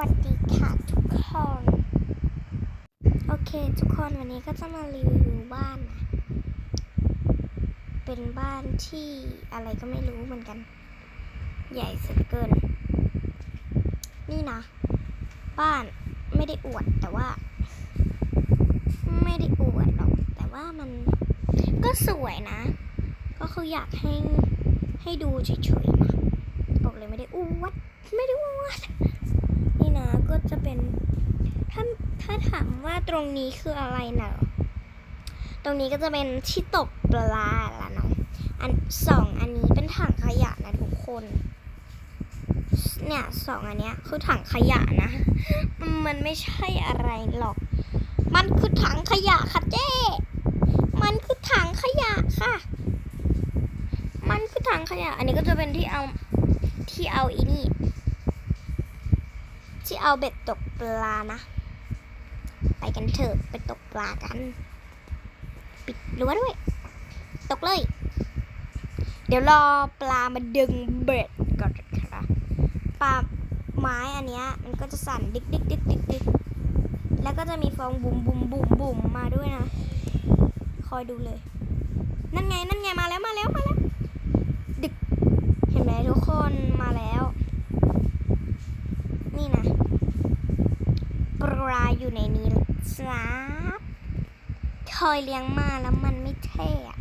วัสดีค่ะทุกคน โอเค ทุกคนวันนี้ก็จะมารีวิวบ้านนะเป็นบ้านที่อะไรก็ไม่รู้เหมือนกัน ใหญ่สุดเกิน นี่นะ บ้านไม่ได้อวดแต่ว่า ไม่ได้อวดหรอก แต่ว่ามันก็สวยนะ ก็คืออยากให้ให้ดูเฉยๆนะบอกเลยไม่ได้อวดไม่ได้อวด นี่นะก็จะเป็น ถ้าถ้าถามว่าตรงนี้คืออะไรเนะตรงนี้ก็จะเป็นที่ตกปลาละเนาะอันสองอันนี้เป็นถังขยะนะทุกคน เนี่ยสองอันเนี้ยคือถังขยะนะ มันไม่ใช่อะไรหรอก มันคือถังขยะค่ะเจ๊มันคือถังขยะค่ะ มันคือถังขยะ อันนี้ก็จะเป็นที่เอาที่เอาอีนี่ ที่เอาเบ็ดตกปลานะ ไปกันเถอะไปตกปลากัน ปิดรั้วด้วย ตกเลย เดี๋ยวรอปลามาดึงเบ็ดก่อนนะคะปลาไม้อันเนี้ยมันก็จะสั่นดิกดิกดิกดิกดิกแล้วก็จะมีฟองบุ๋มบุ๋มบุ๋มบุ๋มมาด้วยนะ คอยดูเลย นั่นไงนั่นไงมาแล้วมาแล้วมาแล้ว ดึก เห็นไหมทุกคนมาแล้ว นี่นะ ปลาอยู่ในนี้จ้าเคยเลี้ยงมาแล้วมันไม่เท่อะ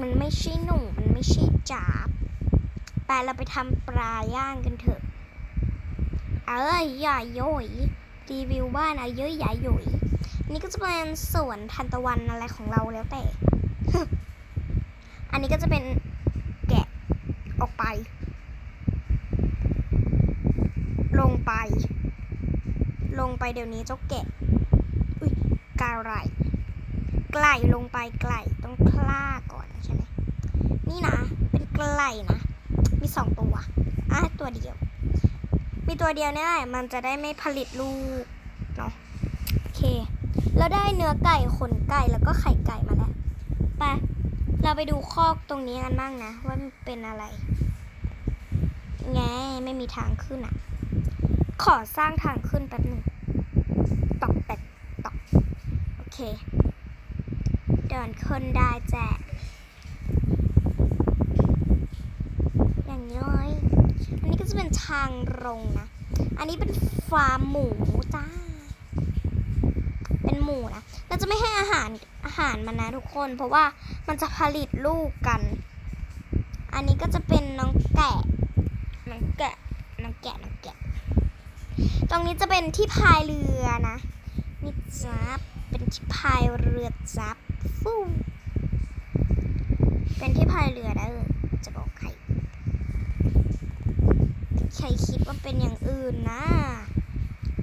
มันไม่ใช่หนูมันไม่ใช่จับไปเราไปทำปลาย่างกันเถอะ เอ้ยอย่าโยยรีวิวบ้านเอะเยอะอย่าโยยอันนี้ก็จะเป็นสวนทันตะวันอะไรของเราแล้วแต่ อันนี้ก็จะเป็นแกะออกไป ลงไป ลงไปเดี๋ยวนี้เจ้าแกะ อุ้ยกาไรไกล่ลงไปไกล่ต้องคล่าก่อนใช่ไหมนี่นะ เป็นไกล่นะ มีสองตัวอะตัวเดียว มีตัวเดียวเนี่ยมันจะได้ไม่ผลิตลูกเนาะโอเคเราได้เนื้อไก่ขนไก่แล้วก็ไข่ไก่มาแล้วไปเราไปดูคอกตรงนี้กันบ้างนะ ว่ามันเป็นอะไรไงไม่มีทางขึ้นอะ ขอสร้างทางขึ้นแป๊บหนึ่งตอกแตกตอกโอเค เดินขึ้นได้แจ้อย่างนี้เลยอันนี้ก็จะเป็นทางลงนะ อันนี้เป็นฟาร์มหมูจ้า เป็นหมูนะ เราจะไม่ให้อาหารอาหารมันนะทุกคน เพราะว่ามันจะผลิตลูกกัน อันนี้ก็จะเป็นน้องแกะ น้องแกะ น้องแกะ น้องแกะ ตรงนี้จะเป็นที่พายเรือนะนี่จับเป็นที่พายเรือจับฟูเป็นที่พายเรือนะเออจะบอกใครใครคิดว่าเป็นอย่างอื่นนะ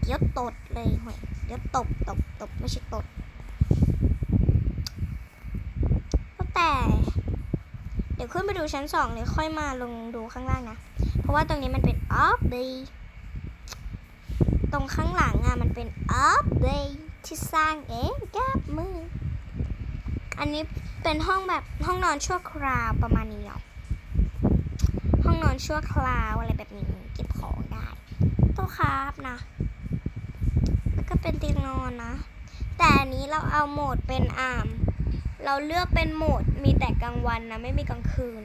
เดี๋ยวตดเลยห่วยเดี๋ยวตบตบตบไม่ใช่ตดแต่เดี๋ยวขึ้นไปดูชั้นสองเลยค่อยมาลงดูข้างล่างนะ เพราะว่าตรงนี้มันเป็นออฟเดย์ ตรงข้างหลังอะมันเป็นอัพเดย์ที่สร้างเองกับมือ อันนี้เป็นห้องแบบห้องนอนชั่วคราวประมาณนี้เนาะห้องนอนชั่วคราวอะไรแบบนี้เก็บของได้โต๊ะครับนะแล้วก็เป็นเตียงนอนนะ แต่อันนี้เราเอาโหมดเป็นอ่ามเราเลือกเป็นโหมดมีแต่กลางวันนะไม่มีกลางคืน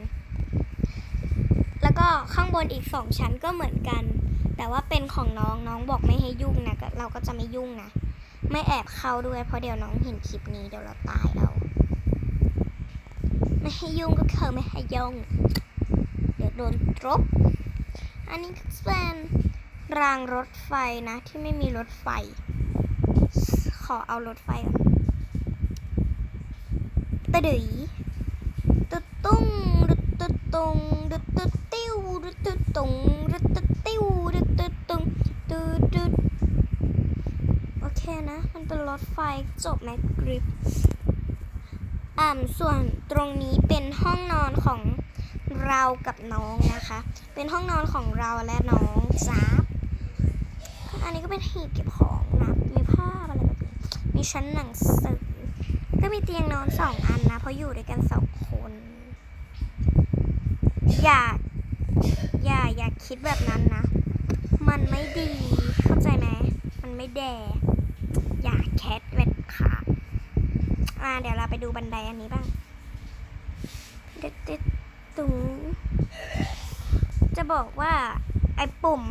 แล้วก็ข้างบนอีกสองชั้นก็เหมือนกัน แต่ว่าเป็นของน้องน้องบอกไม่ให้ยุ่งนะก็เราก็จะไม่ยุ่งนะ ไม่แอบเข้าด้วยเพราะเดี๋ยวน้องเห็นคลิปนี้เดี๋ยวเราตายเอาไม่ให้ยุ่งก็คือไม่ให้ยุ่งเดี๋ยวโดนตรบอันนี้ก็เป็นรางรถไฟนะ ที่ไม่มีรถไฟ ขอเอารถไฟก่อนตะดึยตุตุ้งดุตุดตุงดุตุดติ้วดุตุดตุงดุดตุดติ้วดุดตุดตุงดุดดุดโอเคนะ มันเป็นร ถไฟจบไหมกริปอ่าส่วนตรงนี้เป็นห้องนอนของเรากับน้องนะคะ เป็นห้องนอนของเราและน้องจ้าบอันนี้ก็เป็นหีบเก็บของนะ มีผ้าอะไรแบบนี้ มีชั้นหนังสือ ก็มีเตียงนอนสองอันนะ เพราะอยู่ด้วยกันสองคน อย่า อย่า อย่าคิดแบบนั้นนะ มันมันไม่ดี เข้าใจไหม มันไม่แด อย่าแคทเว็ดขาดอ่าเดี๋ยวเราไปดูบันไดอันนี้บ้างเด็ดเด็ดตุงจะบอกว่าไอ้ปุ่ม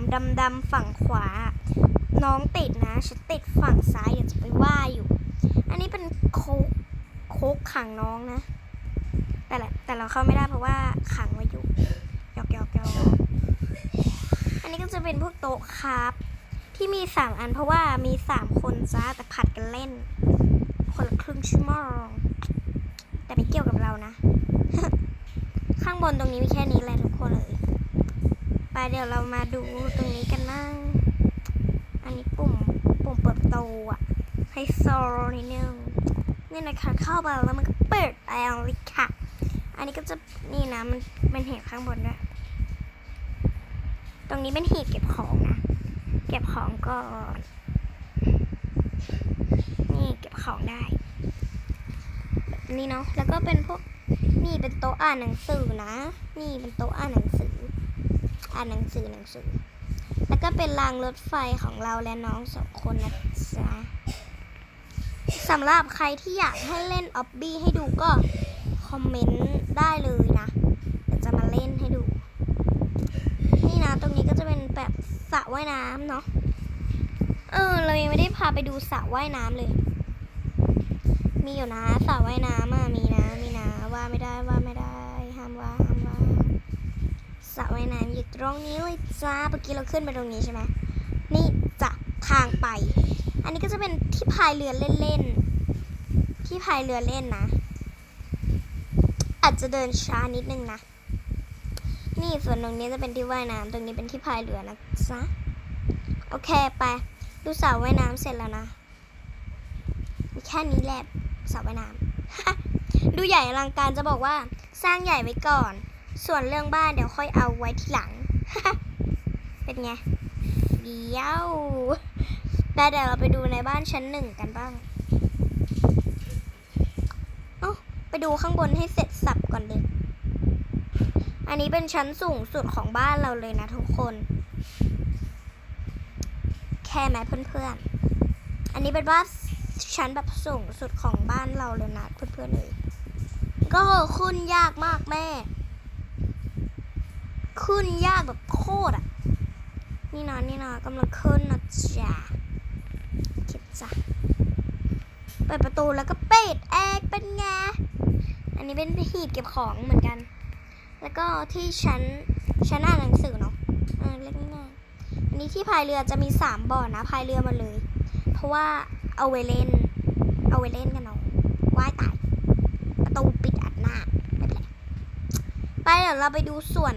ดำๆฝั่งขวา น้องติดนะฉันติดฝั่งซ้ายเดี๋ยวจะไปว่าอยู่ อันนี้เป็นโคกโคกขังน้องนะ แต่ละแต่เราเข้าไม่ได้เพราะว่าขังไว้อยู่หยอกหยอกหยอกอันนี้ก็จะเป็นพวกโต๊ะครับ ที่มีสามอันเพราะว่ามีสามคนจ้าแต่ผัดกันเล่น คนละครึ่งชั่วโมงแต่ไม่เกี่ยวกับเรานะ ข้างบนตรงนี้มีแค่นี้แหละทุกคนเลย ไปเดี๋ยวเรามาดูตรงนี้กันบ้างอันนี้ปุ่มปุ่มเปิดประตูอะให้โซนิดนึงนี่นะคะเข้าไปแล้วมันก็เปิดแอลเลยค่ะ อันนี้ก็จะนี่นะมันมันเห็นข้างบนด้วย ตรงนี้เป็นหีบเก็บของนะ เก็บของก่อนนี่เก็บของได้แบบนี้เนาะแล้วก็เป็นพวกนี่เป็นโต๊ะอ่านหนังสือนะ นี่เป็นโต๊ะอ่านหนังสือ อ่านหนังสือหนังสือ แล้วก็เป็นรางรถไฟของเราและน้องสองคนนะจ๊ะสำหรับใครที่อยากให้เล่นออบบี้ให้ดูก็คอมเมนต์ได้เลยนะ เดี๋ยวจะมาเล่นให้ดู นี่นะ ตรงนี้ก็จะเป็นแบบสระ ว่ายน้ำเนาะ เออ เรายังไม่ได้พาไปดูสระว่ายน้ำเลย มีอยู่นะสระว่ายน้ำอะมีนะ มีนะ ว่าไม่ได้ว่าไม่ได้ ห้ามว่าห้ามว่าสระว่ายน้ำอยู่ตรงนี้เลยจ้า เมื่อกี้เราขึ้นไปตรงนี้ใช่ไหม นี่จะทางไป อันนี้ก็จะเป็นที่พายเรือเล่นๆ ที่พายเรือเล่นนะ อาจจะเดินช้านิดนึงนะนี่ส่วนตรงนี้จะเป็นที่ว่ายน้ำตรงนี้เป็นที่พายเรือนะจ๊ะ โอเคไปดูสระว่ายน้ำเสร็จแล้วนะ มีแค่นี้แหละสระว่ายน้ำ ดูใหญ่อลังการจะบอกว่าสร้างใหญ่ไว้ก่อน ส่วนเรื่องบ้านเดี๋ยวค่อยเอาไว้ทีหลัง เป็นไง เดี๋ยวแต่เดี๋ยวเราไปดูในบ้านชั้นหนึ่งกันบ้างเอ้าไปดูข้างบนให้เสร็จสับก่อนเลย อันนี้เป็นชั้นสูงสุดของบ้านเราเลยนะทุกคน แค่ไหมเพื่อนๆ อันนี้เป็นบ้านชั้นแบบสูงสุดของบ้านเราเลยนะเพื่อนๆเลย ก็ขึ้นยากมากแม่ ขึ้นยากแบบโคตรอะ นี่นะนี่นะกำลังขึ้นนะจ๊ะคิดจ้ะเปิดประตูแล้วก็ปิดแอกเป็นไง อันนี้เป็นหีบเก็บของเหมือนกัน แล้วก็ที่ชั้นชั้นอ่านหนัง นี้ที่พายเรือจะมีสามบ่อนะพายเรือมาเลย เพราะว่าเอาไว้เล่น เอาไว้เล่นกันเนาะว่ายตาย ประตูปิดอัดหน้าไม่เป็นไรไปเดี๋ยวเราไปดูส่วน